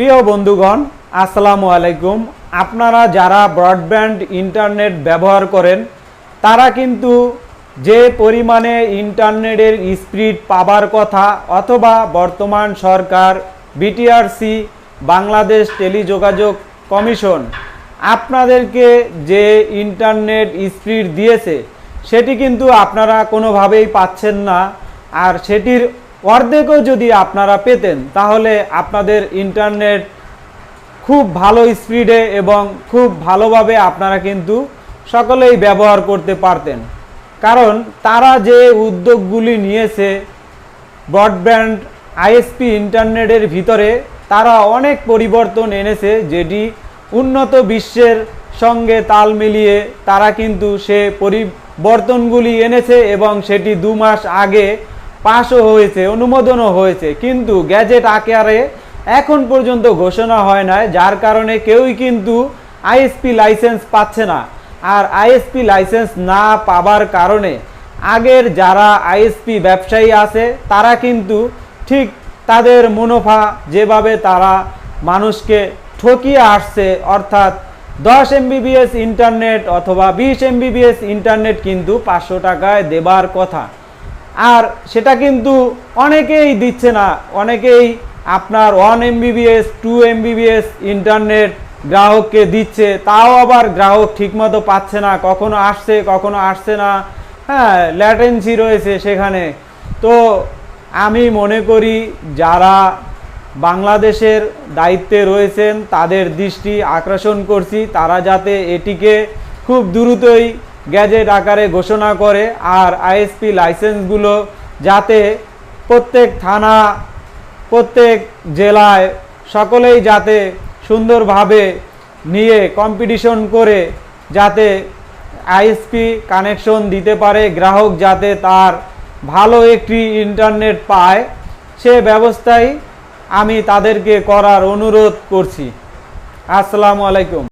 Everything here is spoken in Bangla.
প্রিয় বন্ধুগণ, আসসালামু আলাইকুম। আপনারা যারা ব্রডব্যান্ড ইন্টারনেট ব্যবহার করেন, তারা কিন্তু যে পরিমাণে ইন্টারনেটের স্পিড পাবার কথা অথবা বর্তমান সরকার, বিটিআরসি, বাংলাদেশ টেলিযোগাযোগ কমিশন আপনাদেরকে যে ইন্টারনেট স্পিড দিয়েছে, সেটি কিন্তু আপনারা কোনোভাবেই পাচ্ছেন না। আর সেটির অর্ধেকও যদি আপনারা পেতেন, তাহলে আপনাদের ইন্টারনেট খুব ভালো স্পিডে এবং খুব ভালোভাবে আপনারা কিন্তু সকলেই ব্যবহার করতে পারতেন। কারণ তারা যে উদ্যোগগুলি নিয়েছে ব্রডব্যান্ড আইএসপি ইন্টারনেটের ভিতরে তারা অনেক পরিবর্তন এনেছে, যেটি উন্নত বিশ্বের সঙ্গে তাল মিলিয়ে তারা কিন্তু সে পরিবর্তনগুলি এনেছে এবং সেটি দু মাস আগে পাশও হয়েছে, অনুমোদনও হয়েছে, কিন্তু গ্যাজেট আকারে এখন পর্যন্ত ঘোষণা হয় না যার কারণে কেউই কিন্তু আইএসপি লাইসেন্স পাচ্ছে না। আর আইএসপি লাইসেন্স না পাবার কারণে আগের যারা আইএসপি ব্যবসায়ী আছে, তারা কিন্তু ঠিক তাদের মুনাফা যেভাবে তারা মানুষকে ঠকিয়ে আসছে, অর্থাৎ দশ এমবিবিএস ইন্টারনেট অথবা বিশ এমবিবিএস ইন্টারনেট কিন্তু পাঁচশো টাকায় দেবার কথা। আর সেটা কিন্তু অনেকেই দিচ্ছে না। অনেকেই আপনার one Mbps two Mbps internet গ্রাহককে দিচ্ছে। তাও আবার গ্রাহক ঠিকমতো পাচ্ছে না। কখনো আসছে কখনো আসছে না। হ্যাঁ ল্যাটেন্সি রয়েছে সেখানে। তো আমি মনে করি যারা বাংলাদেশের দায়িত্বে রয়েছেন, তাদের দৃষ্টি আকর্ষণ করছি। তারা যাতে এটিকে খুব দ্রুতই গ্যাজেট আকারে ঘোষণা করে আর আইএসপি লাইসেন্সগুলো যাতে প্রত্যেক থানা, প্রত্যেক জেলায় সকলেই যাতে সুন্দরভাবে নিয়ে কম্পিটিশন করে যাতে আইএসপি কানেকশন দিতে পারে, গ্রাহক যাতে তার ভালো একটি ইন্টারনেট পায়, সে ব্যবস্থাই আমি তাদেরকে করার অনুরোধ করছি। আসসালামু আলাইকুম।